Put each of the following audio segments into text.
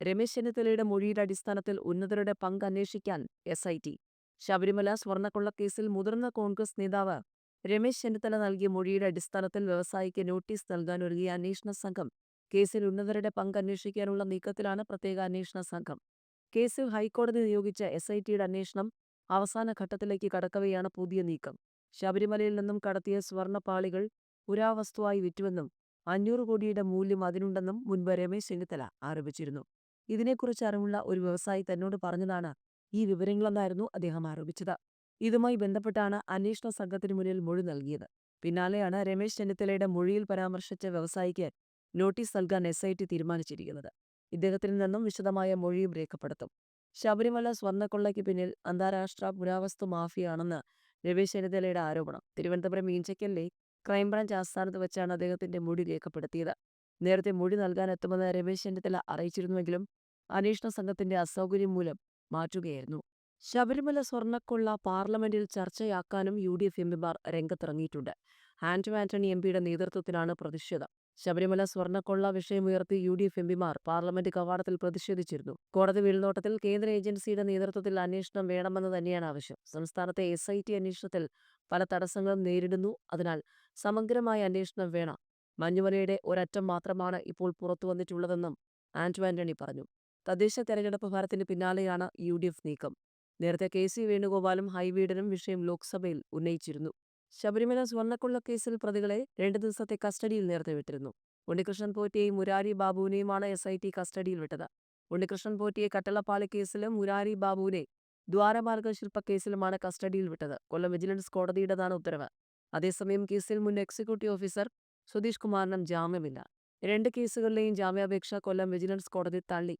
രമേശ് ചെന്നിത്തലയുടെ മൊഴിയുടെ അടിസ്ഥാനത്തിൽ ഉന്നതരുടെ പങ്ക് അന്വേഷിക്കാൻ എസ് ഐ ടി ശബരിമല സ്വർണക്കൊള്ളക്കേസിൽ മുതിർന്ന കോൺഗ്രസ് നേതാവ് രമേശ് ചെന്നിത്തല നൽകിയ മൊഴിയുടെ അടിസ്ഥാനത്തിൽ വ്യവസായിക്ക് നോട്ടീസ് നൽകാൻ ഒരുങ്ങിയ അന്വേഷണ സംഘം. കേസിൽ ഉന്നതരുടെ പങ്ക് അന്വേഷിക്കാനുള്ള നീക്കത്തിലാണ് പ്രത്യേക അന്വേഷണ സംഘം. കേസിൽ ഹൈക്കോടതി നിയോഗിച്ച എസ് ഐ ടിയുടെ അന്വേഷണം അവസാന ഘട്ടത്തിലേക്ക് കടക്കവെയാണ് പുതിയ നീക്കം. ശബരിമലയിൽ നിന്നും കടത്തിയ സ്വർണപ്പാളികൾ പുരാവസ്തുവായി വിറ്റുവെന്നും അഞ്ഞൂറ് കോടിയുടെ മൂല്യം അതിനുണ്ടെന്നും മുൻപ് രമേശ് ചെന്നിത്തല ആരോപിച്ചിരുന്നു. ഇതിനെക്കുറിച്ച് അറിവുള്ള ഒരു വ്യവസായി തന്നോട് പറഞ്ഞതാണ് ഈ വിവരങ്ങളെന്നായിരുന്നു അദ്ദേഹം ആരോപിച്ചത്. ഇതുമായി ബന്ധപ്പെട്ടാണ് അന്വേഷണ സംഘത്തിന് മുന്നിൽ മൊഴി നൽകിയത്. പിന്നാലെയാണ് രമേശ് ചെന്നിത്തലയുടെ മൊഴിയിൽ പരാമർശിച്ച വ്യവസായിക്ക് നോട്ടീസ് നൽകാൻ എസ് ഐ ടി തീരുമാനിച്ചിരിക്കുന്നത്. ഇദ്ദേഹത്തിൽ നിന്നും വിശദമായ മൊഴിയും രേഖപ്പെടുത്തും. ശബരിമല സ്വർണക്കൊള്ളയ്ക്ക് പിന്നിൽ അന്താരാഷ്ട്ര പുരാവസ്തു മാഫിയാണെന്ന് രമേശ് ചെന്നിത്തലയുടെ ആരോപണം. തിരുവനന്തപുരം ഈഞ്ചക്കലിലെ ക്രൈംബ്രാഞ്ച് ആസ്ഥാനത്ത് വെച്ചാണ് അദ്ദേഹത്തിന്റെ മൊഴി രേഖപ്പെടുത്തിയത്. നേരത്തെ മൊഴി നൽകാൻ എത്തുമെന്ന് രമേശ് ചെന്നിത്തല അറിയിച്ചിരുന്നുവെങ്കിലും അന്വേഷണ സംഘത്തിന്റെ അസൗകര്യം മൂലം മാറ്റുകയായിരുന്നു. ശബരിമല സ്വർണക്കൊള്ള പാർലമെന്റിൽ ചർച്ചയാക്കാനും യു ഡി എഫ് എംപിമാർ രംഗത്തിറങ്ങിയിട്ടുണ്ട്. ആന്റോ ആന്റണി എം പിയുടെ നേതൃത്വത്തിലാണ് പ്രതിഷേധം. ശബരിമല സ്വർണക്കൊള്ള വിഷയമുയർത്തി യു ഡി എഫ് എംപിമാർ പാർലമെന്റ് കവാടത്തിൽ പ്രതിഷേധിച്ചിരുന്നു. കോടതി മേൽനോട്ടത്തിൽ കേന്ദ്ര ഏജൻസിയുടെ നേതൃത്വത്തിൽ അന്വേഷണം വേണമെന്ന് തന്നെയാണ് ആവശ്യം. സംസ്ഥാനത്തെ എസ് ഐ ടി അന്വേഷണത്തിൽ പല തടസ്സങ്ങളും നേരിടുന്നു. അതിനാൽ സമഗ്രമായ അന്വേഷണം വേണം. മഞ്ഞുമലയുടെ ഒരറ്റം മാത്രമാണ് ഇപ്പോൾ പുറത്തു വന്നിട്ടുള്ളതെന്നും ആന്റോ ആന്റണി പറഞ്ഞു. തദ്ദേശ തെരഞ്ഞെടുപ്പ് ഫലത്തിന് പിന്നാലെയാണ് യു ഡി എഫ് നീക്കം. നേരത്തെ കെ സി വേണുഗോപാലും ഹൈവീഡനും വിഷയം ലോക്സഭയിൽ ഉന്നയിച്ചിരുന്നു. ശബരിമല സ്വർണക്കൊള്ള കേസിൽ പ്രതികളെ രണ്ടു ദിവസത്തെ കസ്റ്റഡിയിൽ നേരത്തെ വിട്ടിരുന്നു. ഉണ്ണികൃഷ്ണൻ പോറ്റിയെയും മുരാരി ബാബുവിനെയുമാണ് എസ് ഐ ടി കസ്റ്റഡിയിൽ വിട്ടത്. ഉണ്ണികൃഷ്ണൻ പോറ്റിയെ കട്ടളപ്പാളി കേസിലും മുരാരി ബാബുവിനെ ദ്വാരമാർഗ ശില്പക്കേസിലുമാണ് കസ്റ്റഡിയിൽ വിട്ടത്. കൊല്ലം വിജിലൻസ് കോടതിയുടേതാണ് ഉത്തരവ്. അതേസമയം കേസിൽ മുൻ എക്സിക്യൂട്ടീവ് ഓഫീസർ സുധീഷ് കുമാറിനും ജാമ്യമില്ല. രണ്ട് കേസുകളിലെയും ജാമ്യാപേക്ഷ കൊല്ലം വിജിലൻസ് കോടതി തള്ളി.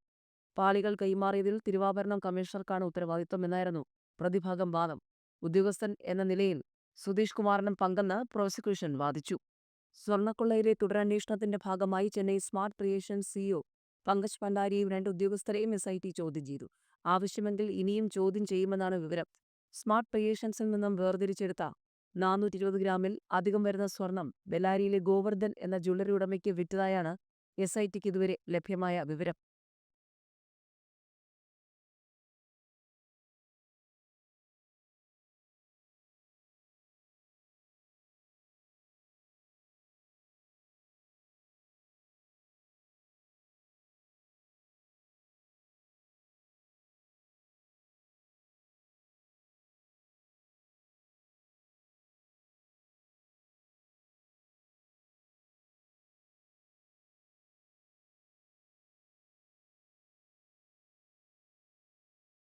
പാളികൾ കൈമാറിയതിൽ തിരുവാഭരണം കമ്മീഷണർക്കാണ് ഉത്തരവാദിത്വം എന്നായിരുന്നു പ്രതിഭാഗം വാദം. ഉദ്യോഗസ്ഥൻ എന്ന നിലയിൽ സുധീഷ് കുമാറിനും പങ്കെന്ന് പ്രോസിക്യൂഷൻ വാദിച്ചു. സ്വർണക്കൊള്ളയിലെ തുടരന്വേഷണത്തിന്റെ ഭാഗമായി Chennai smart creation CEO Pankaj ഭണ്ഡാരിയും രണ്ട് ഉദ്യോഗസ്ഥരെയും എസ് ഐ ടി ചോദ്യം ചെയ്തു. ആവശ്യമെങ്കിൽ ഇനിയും ചോദ്യം ചെയ്യുമെന്നാണ് വിവരം. സ്മാർട്ട് ക്രിയേഷൻസിൽ നിന്നും വേർതിരിച്ചെടുത്ത നാനൂറ്റി ഇരുപത് ഗ്രാമിൽ അധികം വരുന്ന സ്വർണം ബെലാരിയിലെ ഗോവർദ്ധൻ എന്ന ജ്വല്ലറി ഉടമയ്ക്ക് വിറ്റതായാണ് എസ് ഐ ടിക്ക് ഇതുവരെ ലഭ്യമായ വിവരം.